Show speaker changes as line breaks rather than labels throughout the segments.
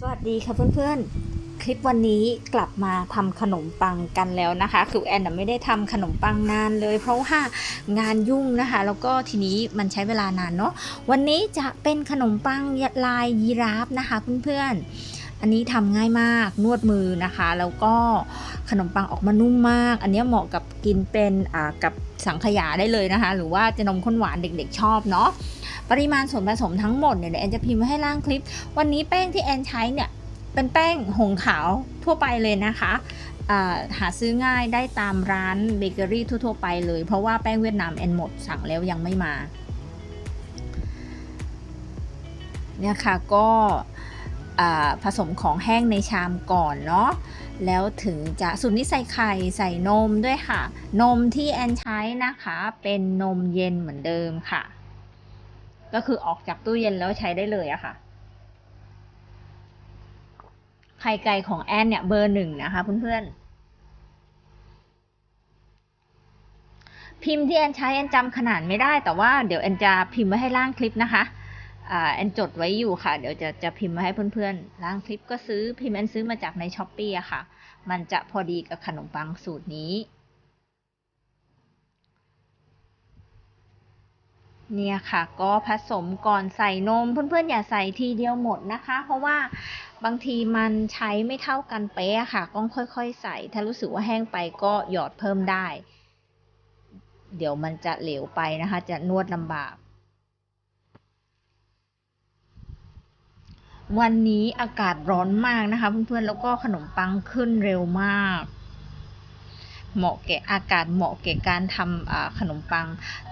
สวัสดีค่ะเพื่อนๆ คลิปวันนี้กลับมาทำขนมปังกันแล้วนะคะ คือแอนนะไม่ได้ทำขนมปังนานเลย เพราะว่างานยุ่งนะคะ แล้วก็ทีนี้มันใช้เวลานานเนาะ วันนี้จะเป็นขนมปังลายยีราฟนะคะเพื่อนๆอันนี้ทำง่ายมากนวดมือนะคะ แล้วก็ขนมปังออกมานุ่มมาก อันนี้เหมาะกับกินเป็นกับสังขยาได้เลยนะคะ หรือว่าจะนมข้นหวานเด็กๆชอบเนาะ ปริมาณส่วนผสมทั้งหมดเนี่ยเดี๋ยวแอนจะพิมพ์ไว้ให้ล่างคลิป วันนี้แป้งที่แอนใช้เนี่ยเป็นแป้งหงขาวทั่วไปเลยนะคะหาซื้อง่ายได้ตามร้านเบเกอรี่ทั่วๆไปเลย เพราะว่าแป้งเวียดนามแอนหมดสั่งแล้วยังไม่มาเนี่ยค่ะก็ผสมของแห้งในชามก่อนเนาะแล้วถึงจะสูตรนี้ใส่ไข่ใส่นมด้วยค่ะ นมที่แอนใช้นะคะเป็นนมเย็นเหมือนเดิมค่ะ ก็คือออกจากตู้เย็นแล้วใช้ได้เลยอะค่ะ ไข่ไก่ของแอนเนี่ยเบอร์หนึ่งนะคะเพื่อนๆพิมพ์ที่แอนใช้แอนจำขนาดไม่ได้ แต่ว่าเดี๋ยวแอนจะพิมพ์ไว้ให้ล่างคลิปนะคะอแอนจดไว้อยู่ค่ะ เดี๋ยวจะจะพิมพ์ไว้ให้เพื่อนๆล่างคลิปก็ซื้อพิมพ์แอนซื้อมาจากในช้อปปี้อะค่ะ มันจะพอดีกับขนมปังสูตรนี้ เนี่ยค่ะก็ผสมก่อนใส่นม เพื่อนๆอย่าใส่ทีเดียวหมดนะคะ เพราะว่าบางทีมันใช้ไม่เท่ากันเป๊ะค่ะต้องค่อยๆใส่ ถ้ารู้สึกว่าแห้งไปก็หยอดเพิ่มได้ เดี๋ยวมันจะเหลวไปนะคะ จะนวดลำบาก วันนี้อากาศร้อนมากนะคะ เพื่อนๆแล้วก็ขนมปังขึ้นเร็วมาก เหมาะแก่อากาศเหมาะแก่การทำขนมปัง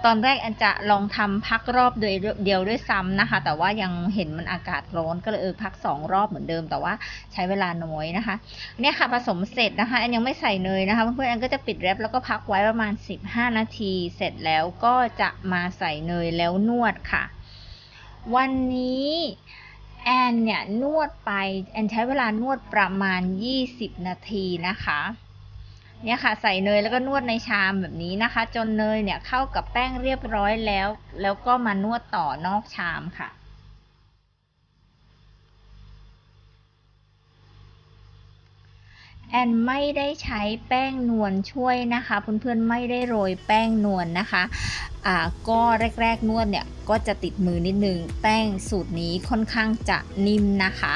ตอนแรกอันจะลองทำพักรอบโดยเดียวด้วยซ้ำนะคะ แต่ว่ายังเห็นมันอากาศร้อนก็เลยเออพักสองรอบเหมือนเดิม แต่ว่าใช้เวลาน้อยนะคะ เนี่ยค่ะผสมเสร็จนะคะ อันยังไม่ใส่เนยนะคะเพื่อนๆอันก็จะปิดแรปแล้วก็พักไว้ประมาณ 15 นาที เสร็จแล้วก็จะมาใส่เนยแล้วนวดค่ะ วันนี้แอนเนี่ยนวดไปแอนใช้เวลานวดประมาณ 20 นาทีนะคะ เนี่ยค่ะใส่เนยแล้วก็นวดในชามแบบนี้นะคะ จนเนยเนี่ยเข้ากับแป้งเรียบร้อยแล้ว แล้วก็มานวดต่อนอกชามค่ะแอนไม่ได้ใช้แป้งนวลช่วยนะคะเพื่อนๆไม่ได้โรยแป้งนวลนะคะอ่าก็แรกๆนวดเนี่ยก็จะติดมือนิดนึงแป้งสูตรนี้ค่อนข้างจะนิ่มนะคะ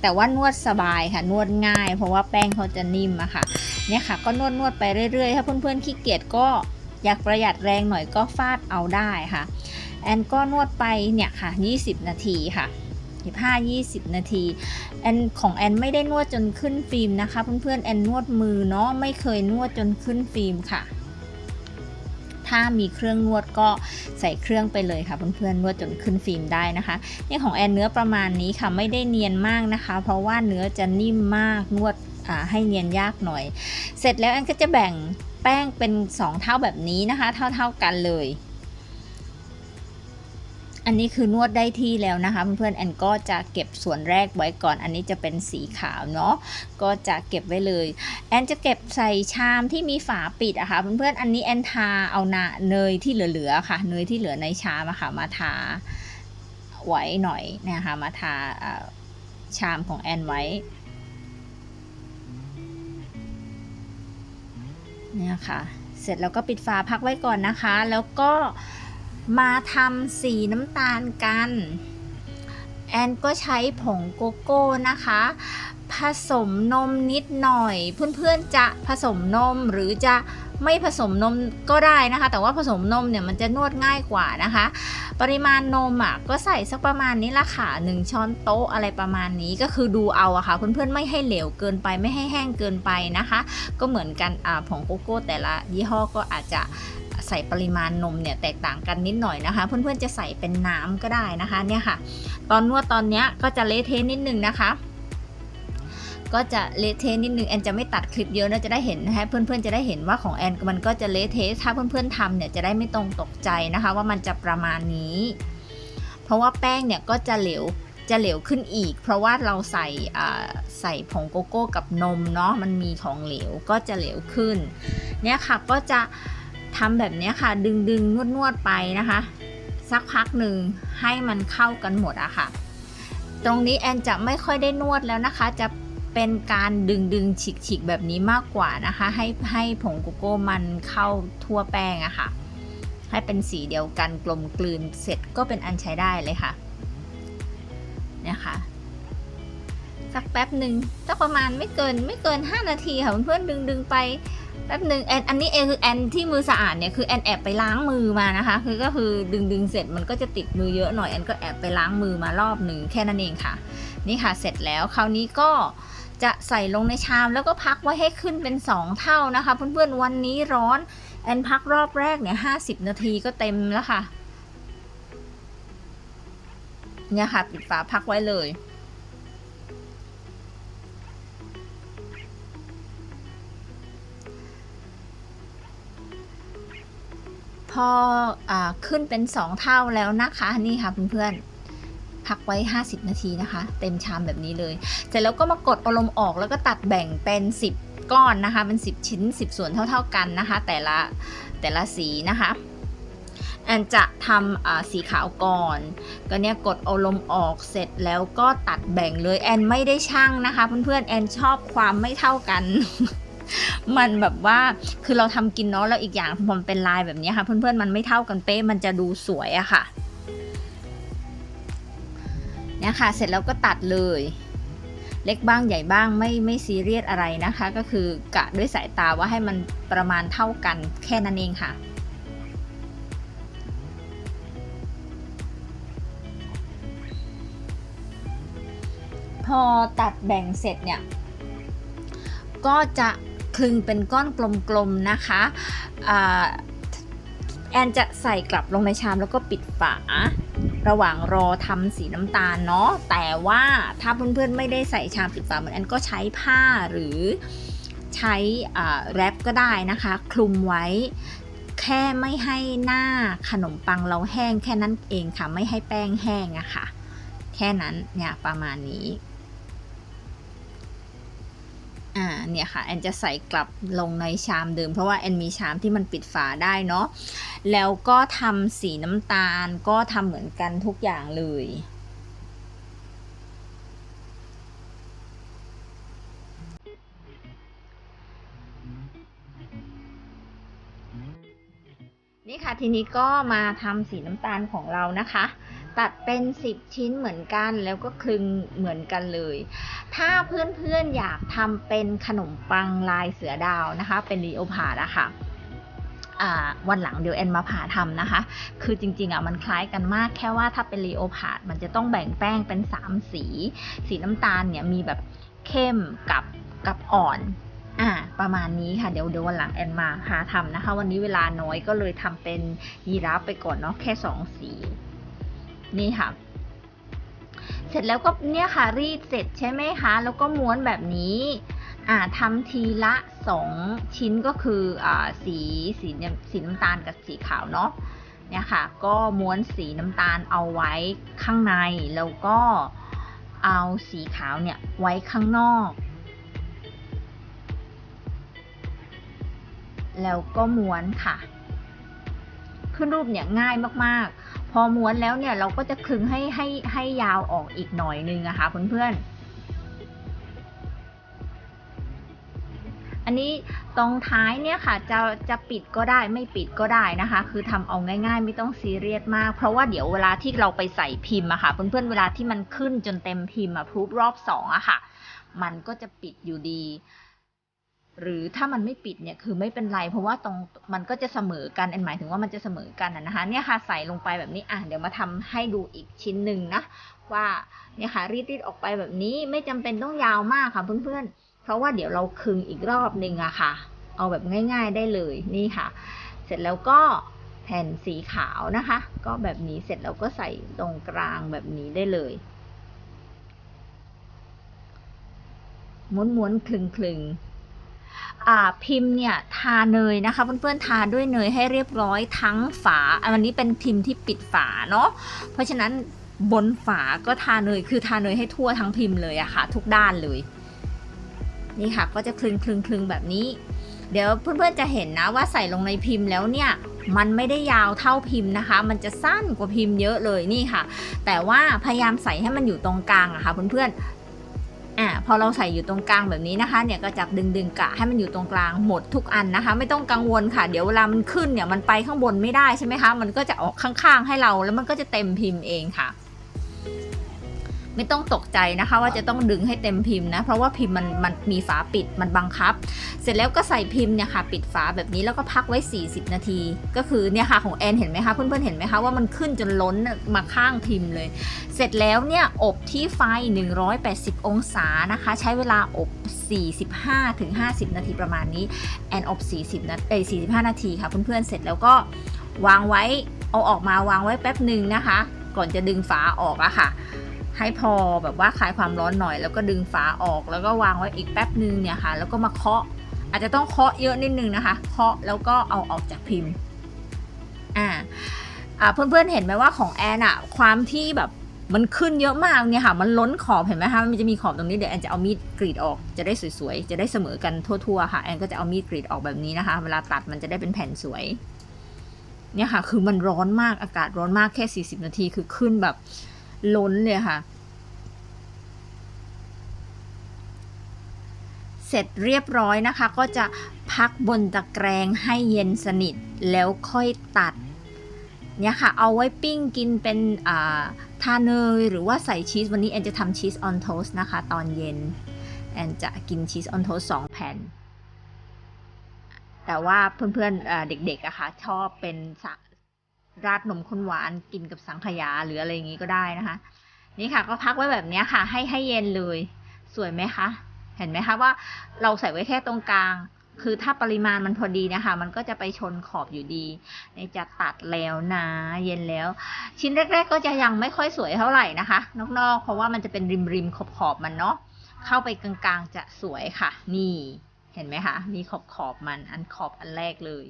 แต่ว่านวดสบายค่ะนวดง่าย เพราะว่าแป้งเขาจะนิ่มอะค่ะเนี่ยค่ะ ก็นวดนวดไปเรื่อยๆ ถ้าเพื่อนๆขี้เกียจก็อยากประหยัดแรงหน่อยก็ฟาดเอาได้ค่ะ แอนก็นวดไปเนี่ยค่ะ 20 นาทีค่ะ15-20 นาทีแอนของแอนไม่ได้นวดจนขึ้นฟิล์มนะคะ เพื่อนๆแอนนวดมือเนาะไม่เคยนวดจนขึ้นฟิล์มค่ะ ถ้ามีเครื่องนวดก็ใส่เครื่องไปเลยค่ะเพื่อนๆนวดจนขึ้นฟิล์มได้นะคะนี่ของแอนเนื้อประมาณนี้ค่ะไม่ได้เนียนมากนะคะ เพราะว่าเนื้อจะนิ่มมากนวดให้เนียนยากหน่อย เสร็จแล้วแอนก็จะแบ่งแป้งเป็น 2 เท่าแบบนี้นะคะ เท่าๆกันเลย อันนี้คือนวดได้ที่แล้วนะคะเพื่อนๆแอนก็จะเก็บส่วนแรกไว้ก่อน อันนี้จะเป็นสีขาวเนาะก็จะเก็บไว้เลยแอนจะเก็บใส่ชามที่มีฝาปิดอะค่ะเพื่อนๆอันนี้แอนทาเอานาเนยที่เหลือๆค่ะ เนยที่เหลือในชามอะค่ะมาทาไว้หน่อยนะคะมาทาชามของแอนไว้เนี่ยค่ะ เสร็จแล้วก็ปิดฝาพักไว้ก่อนนะคะ แล้วก็ มาทำสีน้ำตาลกัน แอนก็ใช้ผงโกโก้นะคะ ผสมนมนิดหน่อย เพื่อนๆจะผสมนมหรือจะไม่ผสมนมก็ได้นะคะ แต่ว่าผสมนมเนี่ยมันจะนวดง่ายกว่านะคะ ปริมาณนมอะก็ใส่สักประมาณนี้ละค่ะหนึ่งช้อนโต๊ะอะไรประมาณนี้ก็คือดูเอาอะค่ะ เพื่อนๆไม่ให้เหลวเกินไปไม่ให้แห้งเกินไปนะคะ ก็เหมือนกันอ่าผงโกโก้แต่ละยี่ห้อก็อาจจะ ใส่ปริมาณนมเนี่ยแตกต่างกันนิดหน่อยนะคะ เพื่อนๆจะใส่เป็นน้ำก็ได้นะคะเนี่ยค่ะ ตอนนวดตอนนี้ก็จะเละเทะนิดนึงนะคะ ก็จะเละเทะนิดนึงแอนจะไม่ตัดคลิปเยอะนะจะได้เห็นนะคะเพื่อนๆจะได้เห็นว่าของแอนมันก็จะเละเทะถ้าเพื่อนๆทำเนี่ยจะได้ไม่ตรงตกใจนะคะ ว่ามันจะประมาณนี้ เพราะว่าแป้งเนี่ยก็จะเหลวจะเหลวขึ้นอีก เพราะว่าเราใส่ใส่ผงโกโก้กับนมเนาะมันมีของเหลวก็จะเหลวขึ้นเนี่ยค่ะก็จะ ทำแบบนี้ค่ะ ดึงดึงนวดนวดไปนะคะ สักพักหนึ่งให้มันเข้ากันหมดอะค่ะ ตรงนี้แอนจะไม่ค่อยได้นวดแล้วนะคะ จะเป็นการดึงดึงฉีกฉีกแบบนี้มากกว่านะคะ ให้ให้ผงโกโก้มันเข้าทั่วแป้งอะค่ะ ให้เป็นสีเดียวกันกลมกลืนเสร็จก็เป็นอันใช้ได้เลยค่ะเนี่ยค่ะสักแป๊บหนึ่งสักประมาณไม่เกินไม่เกิน 5 นาทีค่ะเพื่อนๆดึงดึงไป แป๊บหนึ่งแอนอันนี้เองคือแอนที่มือสะอาดเนี่ยคือแอนแอบไปล้างมือมานะคะ คือก็คือดึงดึงเสร็จมันก็จะติดมือเยอะหน่อยแอนก็แอบไปล้างมือมารอบหนึ่งแค่นั้นเองค่ะ นี่ค่ะเสร็จแล้วคราวนี้ก็จะใส่ลงในชามแล้วก็พักไว้ให้ขึ้นเป็น 2 เท่านะคะเพื่อนๆวันนี้ร้อนแอนพักรอบแรกเนี่ย50นาทีก็เต็มแล้วค่ะเนี่ยค่ะปิดฝาพักไว้เลย พออขึ้นเป็น 2 เท่าแล้วนะคะนี่ค่ะเพื่อนๆพักไว้ 50 นาทีนะคะ เต็มชามแบบนี้เลย เสร็จแล้วก็มากดอาลมออกแล้วก็ตัดแบ่งเป็น 10 ก้อนนะคะเป็น 10 ชิ้น 10 ส่วนเท่า ๆกันนะคะ แต่ละแต่ละสีนะคะแอนจะทำสีขาวก่อน ก็เนี่ยกดเอาลมออกเสร็จแล้วก็ตัดแบ่งเลยแอนไม่ได้ช่างนะคะ เพื่อนๆแอนชอบความไม่เท่ากัน มันแบบว่าคือเราทำกินเนาะแล้วอีกอย่างพอมันเป็นลายแบบนี้ค่ะ เพื่อนๆมันไม่เท่ากันเป๊ะมันจะดูสวยอะค่ะเนี่ยค่ะ เสร็จแล้วก็ตัดเลย เล็กบ้างใหญ่บ้างไม่ไม่ซีเรียสอะไรนะคะ ก็คือกะด้วยสายตาว่าให้มันประมาณเท่ากันแค่นั้นเองค่ะพอตัดแบ่งเสร็จเนี่ย ก็จะ คลึงเป็นก้อนกลมๆนะคะแอนจะใส่กลับลงในชามแล้วก็ปิดฝา ระหว่างรอทำสีน้ำตาลเนาะแต่ว่าถ้าเพื่อนๆไม่ได้ใส่ชามปิดฝาเหมือนแอนก็ใช้ผ้าหรือใช้แรปก็ได้นะคะ คลุมไว้แค่ไม่ให้หน้าขนมปังเราแห้งแค่นั้นเองค่ะ ไม่ให้แป้งแห้งอะค่ะ แค่นั้นเนี่ยประมาณนี้ อ่าเนี่ยค่ะแอนจะใส่กลับลงในชามเดิม เพราะว่าแอนมีชามที่มันปิดฝาได้เนาะแล้วก็ทำสีน้ำตาลก็ทำเหมือนกันทุกอย่างเลยนี่ค่ะทีนี้ก็มาทำสีน้ำตาลของเรานะคะ ตัดเป็น 10 ชิ้นเหมือนกันแล้วก็คลึงเหมือนกันเลย ถ้าเพื่อนๆอยากทำเป็นขนมปังลายเสือดาวนะคะ เป็นรีโอพาร์ดอะค่ะวันหลังเดี๋ยวแอนมาผ่าทำนะคะ คือจริงๆอะมันคล้ายกันมากแค่ว่าถ้าเป็นรีโอพาร์ดมันจะต้องแบ่งแป้งเป็น 3 สี สีน้ำตาลเนี่ยมีแบบเข้มกับกับอ่อนอ่าประมาณนี้ค่ะเดี๋ยวเดี๋ยววันหลังแอนมาหาทำนะคะ วันนี้เวลาน้อยก็เลยทำเป็นยีราฟไปก่อนเนาะแค่สองสี นี่ค่ะ เสร็จแล้วก็เนี่ยค่ะรีดเสร็จใช่ไหมคะ แล้วก็ม้วนแบบนี้อ่าทำทีละสองชิ้นก็คืออ่าสีสีสีน้ำตาลกับสีขาวเนาะเนี่ยค่ะ ก็ม้วนสีน้ำตาลเอาไว้ข้างใน แล้วก็เอาสีขาวเนี่ยไว้ข้างนอก แล้วก็ม้วนค่ะ ขึ้นรูปเนี่ยง่ายมาก พอม้วนแล้วเนี่ยเราก็จะคลึงให้ให้ให้ยาวออกอีกหน่อยนึงอะคะเพื่อนๆ อันนี้ตรงท้ายเนี่ยค่ะจะจะปิดก็ได้ไม่ปิดก็ได้นะคะ คือทำเอาง่ายๆ ไม่ต้องซีเรียสมาก เพราะว่าเดี๋ยวเวลาที่เราไปใส่พิมพ์อะค่ะเพื่อนๆเวลาที่มันขึ้นจนเต็มพิมพ์อะพรูฟรอบสองอะค่ะ มันก็จะปิดอยู่ดี หรือถ้ามันไม่ปิดเนี่ยคือไม่เป็นไร เพราะว่าตรงมันก็จะเสมอกันอันหมายถึงว่ามันจะเสมอกันนะคะเนี่ยค่ะใส่ลงไปแบบนี้อะเดี๋ยวมาทำให้ดูอีกชิ้นหนึ่งนะว่าเนี่ยค่ะรีดรีดออกไปแบบนี้ไม่จำเป็นต้องยาวมากค่ะเพื่อนๆ เพราะว่าเดี๋ยวเราคึงอีกรอบหนึ่งอะค่ะ เอาแบบง่าย ๆได้เลยนี่ค่ะ เสร็จแล้วก็แผ่นสีขาวนะคะ ก็แบบนี้เสร็จแล้วก็ใส่ตรงกลางแบบนี้ได้เลยม้วนๆคลึงๆ พิมพ์เนี่ยทาเนยนะคะเพื่อนๆทาด้วยเนยให้เรียบร้อยทั้งฝาอันนี้เป็นพิมพ์ที่ปิดฝาเนาะเพราะฉะนั้นบนฝาก็ทาเนยคือทาเนยให้ทั่วทั้งพิมพ์เลยอะค่ะ ทุกด้านเลยนี่ค่ะก็จะคลึงคลึงคลึงแบบนี้ เดี๋ยวเพื่อนๆจะเห็นนะว่าใส่ลงในพิมพ์แล้วเนี่ยมันไม่ได้ยาวเท่าพิมพ์นะคะ มันจะสั้นกว่าพิมพ์เยอะเลยนี่ค่ะ แต่ว่าพยายามใส่ให้มันอยู่ตรงกลางอะค่ะเพื่อนๆ อ่าพอเราใส่อยู่ตรงกลางแบบนี้นะคะ เนี่ยก็จับดึงดึงกะให้มันอยู่ตรงกลางหมดทุกอันนะคะ ไม่ต้องกังวลค่ะ เดี๋ยวเวลามันขึ้นเนี่ยมันไปข้างบนไม่ได้ใช่ไหมคะ มันก็จะออกข้างๆให้เราแล้วมันก็จะเต็มพิมพ์เองค่ะ ไม่ต้องตกใจนะคะ ว่าจะต้องดึงให้เต็มพิมพ์นะ เพราะว่าพิมพ์มันมันมีฝาปิดมันบังคับ เสร็จแล้วก็ใส่พิมพ์เนี่ยค่ะ ปิดฝาแบบนี้แล้วก็พักไว้ 40 นาที ก็คือเนี่ยค่ะของแอนเห็นไหมคะเพื่อนๆเห็นไหมคะว่ามันขึ้นจนล้นมาข้างพิมพ์เลย เสร็จแล้วเนี่ยอบที่ไฟ 180 องศานะคะ ใช้เวลาอบ 45ถึง50 นาทีประมาณนี้แอนอบ 40นาทีเอ้ย45 นาทีค่ะเพื่อนๆเสร็จแล้วก็วางไว้เอาออกมาวางไว้แป๊บหนึ่งนะคะ ก่อนจะดึงฝาออกอะค่ะ ให้พอแบบว่าคลายความร้อนหน่อย แล้วก็ดึงฝาออกแล้วก็วางไว้อีกแป๊บหนึ่งเนี่ยค่ะ แล้วก็มาเคาะ อาจจะต้องเคาะเยอะนิดนึงนะคะ เคาะแล้วก็เอาออกจากพิมพ์อ่าอ่าเพื่อนๆเห็นไหมว่าของแอนอะความที่แบบมันขึ้นเยอะมากเนี่ยค่ะ มันล้นขอบเห็นไหมคะมันจะมีขอบตรงนี้เดี๋ยวแอนจะเอามีดกรีดออกจะได้สวยๆ จะได้เสมอกันทั่วๆค่ะ แอนก็จะเอามีดกรีดออกแบบนี้นะคะ เวลาตัดมันจะได้เป็นแผ่นสวย เนี่ยค่ะ คือมันร้อนมากอากาศร้อนมากแค่ 40 นาทีคือขึ้นแบบ ล้นเลยค่ะ เสร็จเรียบร้อยนะคะ ก็จะพักบนตะแกรงให้เย็นสนิทแล้วค่อยตัดเนี่ยค่ะ เอาไว้ปิ้งกินเป็นทาเนยหรือว่าใส่ชีส วันนี้แอนจะทำชีสออนโทสนะคะ ตอนเย็น แอนจะกินชีสออนโทสสองแผ่น แต่ว่าเพื่อนๆอ่าเด็กๆอะค่ะชอบเป็นสัก ราดนมข้นหวานกินกับสังขยาหรืออะไรอย่างนี้ก็ได้นะคะ นี่ค่ะก็พักไว้แบบนี้ค่ะ ให้ให้เย็นเลย สวยไหมคะ เห็นไหมคะว่าเราใส่ไว้แค่ตรงกลาง คือถ้าปริมาณมันพอดีนะคะ มันก็จะไปชนขอบอยู่ดีในจะตัดแล้วนะ เย็นแล้ว ชิ้นแรก ๆ ก็จะยังไม่ค่อยสวยเท่าไหร่นะคะนอกๆเพราะว่ามันจะเป็นริมๆขอบๆมันเนาะเข้าไปกลางๆจะสวยค่ะ นี่เห็นไหมคะ มีขอบๆมันอันขอบอันแรกเลย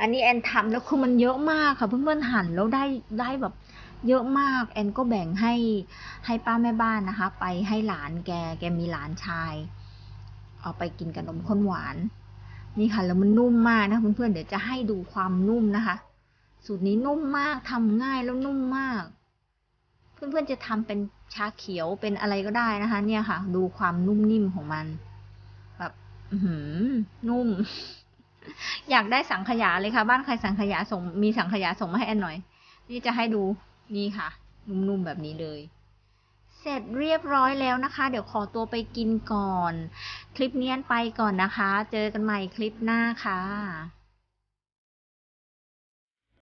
อันนี้แอนทำแล้วคือมันเยอะมากค่ะเพื่อนๆหั่นแล้วได้ได้แบบเยอะมากแอนก็แบ่งให้ให้ป้าแม่บ้านนะคะ ไปให้หลานแกแกมีหลานชาย เอาไปกินกับนมข้นหวาน นี่ค่ะแล้วมันนุ่มมากนะเพื่อนๆเดี๋ยวจะให้ดูความนุ่มนะคะ สูตรนี้นุ่มมากทำง่ายแล้วนุ่มมาก เพื่อนๆจะทำเป็นชาเขียวเป็นอะไรก็ได้นะคะ เนี่ยค่ะ ดูความนุ่มนิ่มของมัน แบบ อือหือนุ่ม อยากได้สังขยาเลยค่ะ บ้านใครสังขยาส่งมีสังขยาส่งมาให้แอนหน่อย นี่จะให้ดูนี่ค่ะ นุ่มๆแบบนี้เลย เสร็จเรียบร้อยแล้วนะคะ เดี๋ยวขอตัวไปกินก่อน คลิปนี้ไปก่อนนะคะ เจอกันใหม่คลิปหน้าค่ะ